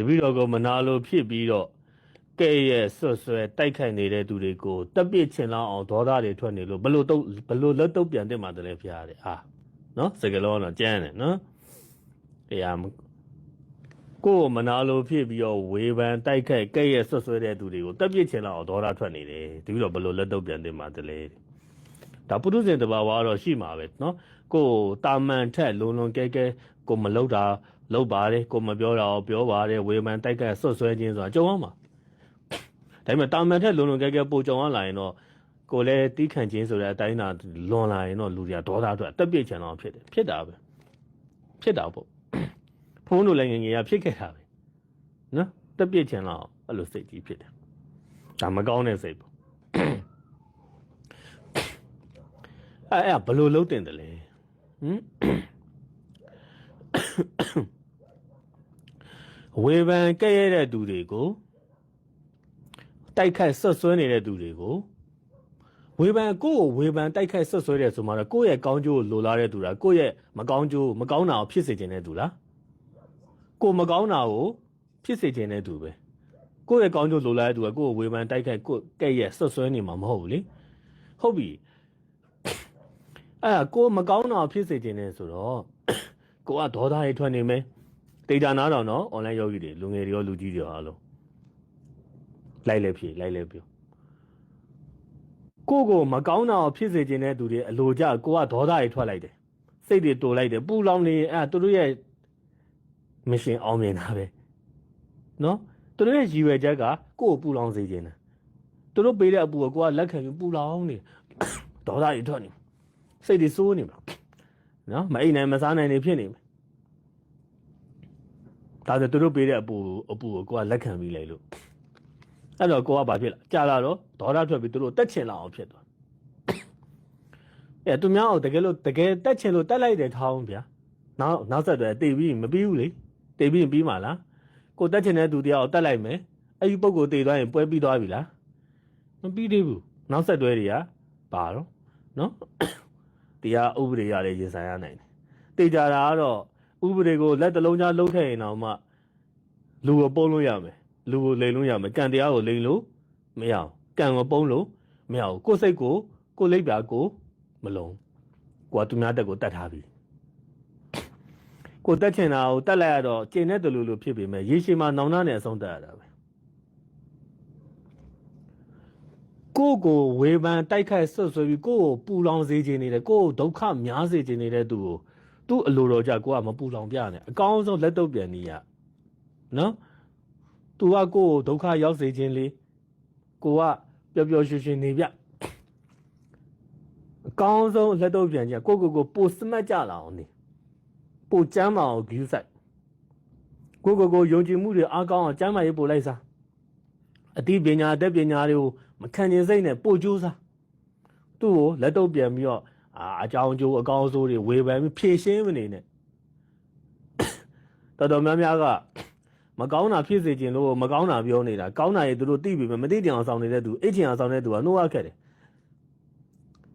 တပည့်တော်ကမနာလိုဖြစ်ပြီးတော့ကဲ့ရဲ့ဆွတ်ဆွဲတိုက်ခိုက်နေတဲ့သူတွေကိုတက်ပစ်ချင်လောက်အောင်ဒေါသတွေထွက်နေလို့ဘလို့တော့ဘလို့လက်တော့ပြန်တင်မှတလဲဖျားတယ်အာနော်စကလုံးတော့ကြမ်းတယ်နော်တရားမကိုယ်မနာလိုဖြစ်ပြီးတော့ဝေဖန်တိုက်ခိုက်ကဲ့ရဲ့ဆွတ်ဆွဲတဲ့သူတွေကိုတက်ပစ်ချင်လောက်အောင်ဒေါသထွက်နေတယ်တပည့်တော်ဘလို့လက်တော့ပြန်တင်မှတလဲဒါပုထုဇဉ်တဘာဝတော့ရှိမှာပဲနော်ကိုယ်တာမန်ထက်လုံလုံကဲကဲကိုမလောက်တာ လောက်ပါတယ်ကိုမပြောတာကိုပြောပါတယ်ဝေဖန်တိုက်ခိုက်ဆွတ်ဆွဲခြင်းဆိုတာကြုံအောင်ပါဒါပေမဲ့တာမန်ထက်လုံလုံကဲကဲပိုကြုံရလာရင်တော့ကိုယ်လည်းတီးခံခြင်းဆိုတဲ့အတိုင်းသာလွန်လာရင်တော့လူတွေကဒေါသအတွက်အတက်ပြစ်ချင်တော့ဖြစ်တယ်ဖြစ်တာပဲဖြစ်တာပေါ့ဖုန်းတို့လည်းငယ်ငယ်ကဖြစ်ခဲ့တာပဲနော်တက်ပြစ်ချင်တော့အဲ့လိုစိတ်ကြီးဖြစ်တယ်ဒါမကောင်းတဲ့စိတ်ပေါ့အဲ့အဲ့ဘယ်လိုလုပ်တင်တယ်လဲဟမ် ဝေဖန်ကဲ့ရဲ့တဲ့သူတွေကိုတိုက်ခိုက်ဆွတ်ဆွဲနေတဲ့သူတွေကိုဝေဖန်ကိုယ့်ကိုဝေဖန်တိုက်ခိုက်ဆွတ်ဆွဲတယ်ဆိုမှတော့ကိုယ့်ရဲ့ကောင်းကျိုးကိုလိုလားတဲ့သူလားကိုယ့်ရဲ့မကောင်းကျိုးမကောင်းတာကိုဖြစ်စေခြင်းတဲ့သူလားကိုယ်မကောင်းတာကိုဖြစ်စေခြင်းတဲ့သူပဲကိုယ့်ရဲ့ကောင်းကျိုးလိုလားတဲ့သူကကိုယ့်ကိုဝေဖန်တိုက်ခိုက်ကိုယ့်ကဲ့ရဲ့ဆွတ်ဆွဲနေမှာမဟုတ်ဘူးလေဟုတ်ပြီအဲ့ဒါကိုယ်မကောင်းတာကိုဖြစ်စေခြင်းနဲ့ဆိုတော့ကိုကဒေါသတွေထွက်နေမယ် ဒေတာနာတော့နော် online ယောဂီတွေလူငယ်တွေရောလူကြီးတွေရောအားလုံးလိုက်လဲဖြေလိုက်လဲပြောကိုကိုမကောင်းတာကိုဖြစ်စေခြင်းတဲ့သူတွေအလိုကြကိုကဒေါသတွေထွက်လိုက်တယ်စိတ်တွေတိုးလိုက်တယ်ပူလောင်နေရင်အဲ့ဒါသူတို့ရဲ့မရှင်အောင်မြင်တာပဲနော်သူတို့ရဲ့ရည်ရွယ်ချက်ကကိုကိုပူလောင်စေခြင်းတယ်သူတို့ပေးတဲ့အပူကိုကိုကလက်ခံပြီးပူလောင်နေဒေါသတွေထွက်နေစိတ်တွေစိုးနေမှာနော်မအိမ်နိုင်မစားနိုင်နေဖြစ်နေမယ် ဒါဆိုသူတို့ပေးတဲ့အပူအပူကိုကိုကလက်ခံပြီးလိုက်လို့အဲ့တော့ကိုကဘာဖြစ်လဲကြာလာတော့ဒေါသထွက်ပြီးသူတို့တက်ချင်လာအောင်ဖြစ်သွားအဲသူများအောင်တကယ်လို့တကယ်တက်ချင်လို့တက်လိုက်တယ်ထားအောင်ဗျာနောက်နောက်ဆက်တွဲတိတ်ပြီးမပြီးဘူးလေတိတ်ပြီးရင်ပြီးမှာလားကိုတက်ချင်တဲ့သူတရားကိုတက်လိုက်မယ်အဲ့ဒီပုံကိုတိတ်သွားရင်ပွဲပြီးသွားပြီလားမပြီးသေးဘူးနောက်ဆက်တွဲတွေကပါတော့နော်တရားဥပဒေရလည်းရင်ဆိုင်ရနိုင်တယ်တေကြတာကတော့ ဥပဒေကိုလက်တလုံးကြားလုံးထည့်ရင်တော့မှလူကိုပုံလို့ရမယ်လူကိုလိန်လို့ရမယ်ကံတရားကိုလိန်လို့မရအောင်ကံကိုပုံလို့မရအောင်ကိုယ်စိတ်ကိုကိုယ်လိပ်ပြာကိုမလုံးကိုကသူများတက်ကိုတတ်ထားပြီကိုတက်ချင်တာကိုတက်လိုက်ရတော့ကျင်တဲ့တလူလူဖြစ်ပေမဲ့ရေရှည်မှာနောင်နာနဲ့အဆုံးတက်ရတာပဲကိုကိုဝေဖန်တိုက်ခိုက်ဆွတ်ဆွဲပြီးကိုကိုပူလောင်စေခြင်းနေတယ်ကိုကိုဒုက္ခများစေခြင်းနေတဲ့သူကို သူ့အလိုတော်ကြကိုကမပူလောင်ပြနဲ့အကောင်းဆုံးလက်တော့ပြန်နေရနော် तू ကကိုယ့်ကိုဒုက္ခရောက်စေခြင်းလေးကိုကပျော်ပျော်ရွှင်ရွှင်နေပြအကောင်းဆုံးလက်တော့ပြန်ကြကိုကိုကိုပိုစမတ်ကြလာအောင်နေပိုကျမ်းမာအောင်ဂယူးဆိုင်ကိုကိုကိုယုံကြည်မှုတွေအားကောင်းအောင်ကျမ်းမာရေးပို့လိုက်စားအသိပညာအတတ်ပညာတွေကိုမခံကျင်စိတ်နဲ့ပို့ကြိုးစားသူ့ကိုလက်တော့ပြန်ပြီးတော့ အာအကြောင်းကျိုးအကောင်းဆိုးတွေဝေဖန်ပြီးဖြည့်ရှင်းမနေနဲ့တော်တော်များများကမကောင်းတာဖြစ်စေခြင်းလို့မကောင်းတာပြောနေတာကောင်းတာရေသူတို့သိပြီမသိတင်အောင်ဆောင်နေတဲ့သူအိတ်ချင်အောင်ဆောင်နေတဲ့သူကနှိုးရခဲ့တယ်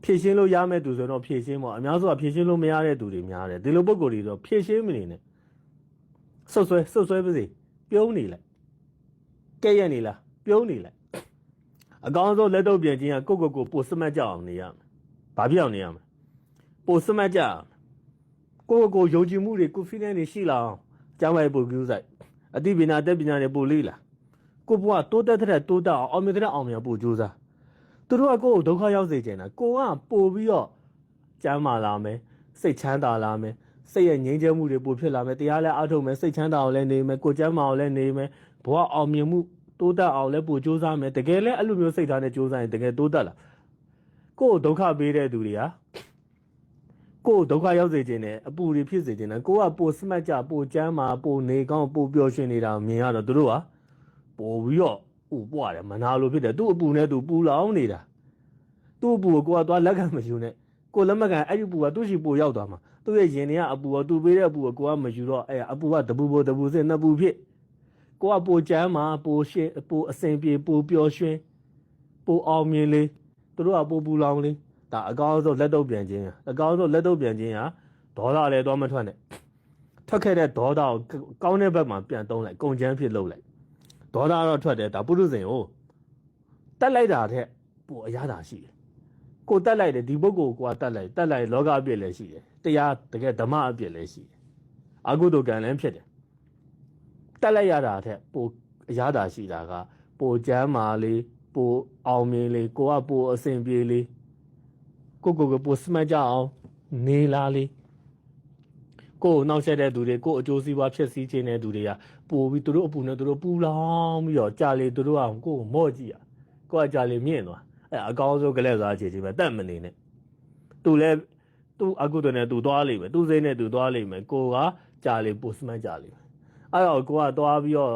ဖြည့်ရှင်းလို့ရမယ့်သူဆိုတော့ဖြည့်ရှင်းပေါ့အများစုကဖြည့်ရှင်းလို့မရတဲ့သူတွေများတယ်ဒီလိုပုံကိုယ်တွေတော့ဖြည့်ရှင်းမနေနဲ့ဆွတ်ဆွဲဆွတ်ဆွဲပါစေပြုံးနေလိုက်ကဲ့ရဲ့နေလားပြုံးနေလိုက်အကောင်းဆုံးလက်တော့ပြင်ခြင်းကကိုယ့်ကိုယ်ကိုပိုစမတ်ကြအောင်နေရမယ်ဘာဖြစ်အောင်နေရမလဲ ပိုစမတ်ကြအောင်ကိုယ့်ကိုယ်ကိုယုံကြည်မှုတွေ confidence တွေရှိလာအောင်ကျောင်းဝိုင်ပို့ကြည့်ဆိုင်အသိပညာတက်ပညာတွေပို့လေးလာကိုဘွားတိုးတက်တဲ့တိုးတက်အောင်အောင်မြင်တဲ့အောင်မြင်ပို့ကြိုးစားသူတို့ကကိုယ့်ကိုဒုက္ခရောက်စေချင်တာကိုကပို့ပြီးတော့ကျမ်းမာလာမယ်စိတ်ချမ်းသာလာမယ်စိတ်ရဲ့ငြိမ်းချမ်းမှုတွေပို့ဖြစ်လာမယ်တရားလည်းအားထုတ်မယ်စိတ်ချမ်းသာအောင်လည်းနေမယ်ကိုကျမ်းမာအောင်လည်းနေမယ်ဘဝအောင်မြင်မှုတိုးတက်အောင်လည်းပို့ကြိုးစားမယ်တကယ်လည်းအဲ့လိုမျိုးစိတ်ထားနဲ့ကြိုးစားရင်တကယ်တိုးတက်လာကိုယ့်ကိုဒုက္ခပေးတဲ့သူတွေဟာ ကိုယ်ဒုက္ခရောက်စေခြင်းနဲ့အပူတွေဖြစ်စေခြင်းနဲ့ကိုကပိုစမတ်ကြပိုကျမ်းမာပိုနေကောင်းပိုပျော်ရွှင်နေတာမြင်ရတော့သူတို့ကပိုပြီးတော့ဥပွားတယ်မနာလိုဖြစ်တယ်သူ့အပူနဲ့သူပူလောင်နေတာသူ့အပူကိုကိုကသွားလက်ခံမယူနဲ့ကိုလက်မခံအဲ့ဒီပူကသူ့ရှိပိုရောက်သွားမှာသူ့ရဲ့ရင်ထဲကအပူကသူ့ပေးတဲ့အပူကိုကိုကမယူတော့အဲ့အပူကတပူပိုတပူစင်နှစ်ပူဖြစ်ကိုကပိုကျမ်းမာပိုရှင်းပိုအစင်ပြေပိုပျော်ရွှင်ပိုအောင်မြင်လေးသူတို့ကပိုပူလောင်လေး ဒါအကောင်းဆုံးလက်တော့ပြန်ခြင်းအကောင်းဆုံးလက်တော့ပြန်ခြင်းဟာဒေါသလည်းတော့မထွက်နဲ့ထွက်ခဲ့တဲ့ဒေါသကိုကောင်းတဲ့ဘက်မှာပြန်သုံးလိုက်ကုန်ချမ်းဖြစ်လုပ်လိုက်ဒေါသတော့ထွက်တယ်ဒါပုရုဇဉ်ကိုတက်လိုက်တာတဲ့ပိုအရသာရှိတယ်ကိုတက်လိုက်တယ်ဒီပုဂ္ဂိုလ်ကိုကတက်လိုက်တက်လိုက်လောကအပြစ်လည်းရှိတယ်တရားတကယ်ဓမ္မအပြစ်လည်းရှိတယ်အကုသိုလ်ကံလည်းဖြစ်တယ်တက်လိုက်ရတာတဲ့ပိုအရသာရှိတာကပိုချမ်းမာလေးပိုအောင်မြင်လေးကိုကပိုအဆင်ပြေလေး ကိုကိုကိုပိုစမတ်ကြအောင်နေလားလေးကိုယ်ကိုနှောက်ယှက်တဲ့သူတွေကိုယ်အကျိုးစီးပွားဖြစ်စည်းခြင်းတဲ့သူတွေကပို့ပြီးသူတို့အပူနဲ့သူတို့ပူလောင်ပြီးတော့ကြာလေသူတို့အောင်ကိုယ်ကိုမော့ကြည့်ရကိုယ်ကကြာလေမြင့်သွားအဲအကောင်းဆုံးကလေးစားချေချေပဲတတ်မနေနဲ့သူလည်းသူအကုသိုလ်နဲ့သူသွားလိမ့်မယ်သူစိတ်နဲ့သူသွားလိမ့်မယ်ကိုကကြာလေပိုစမတ်ကြာလိမ့်မယ်အဲ့တော့ကိုကသွားပြီးတော့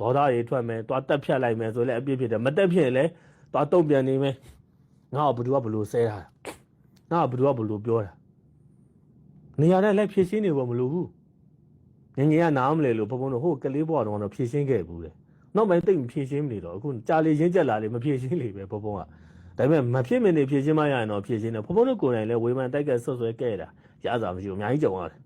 ဒေါသတွေထွက်မယ်သွားတက်ဖြတ်လိုက်မယ်ဆိုလည်းအပြစ်ဖြစ်တယ်မတက်ဖြစ်ရင်လည်းသွားတုံ့ပြန်နေမယ် ငါ့ကိုဘယ်သူကဘယ်လိုဆဲတာငါ့ကိုဘယ်သူကဘယ်လိုပြောတာနေရာနဲ့လည်းဖြည့်ရှင်းနေဖို့မလိုဘူးငငယ်ကနားမလဲလို့ဘုံဘုံတို့ဟိုကလေးဘွားတော့တော့ဖြည့်ရှင်းခဲ့ဘူးလေနောက်ပိုင်းတိတ်မဖြည့်ရှင်းမနေတော့အခုကြာလေရင်းကြက်လာလေမဖြည့်ရှင်းလေပဲဘုံဘုံကဒါပေမဲ့မဖြစ်မနေဖြည့်ရှင်းမရရင်တော့ဖြည့်ရှင်းတယ်ဘုံဘုံတို့ကိုယ်တိုင်လည်းဝေဖန်တိုက်ကဆွဆွဲခဲ့တာရစားမရှိဘူးအများကြီးကြုံရတယ်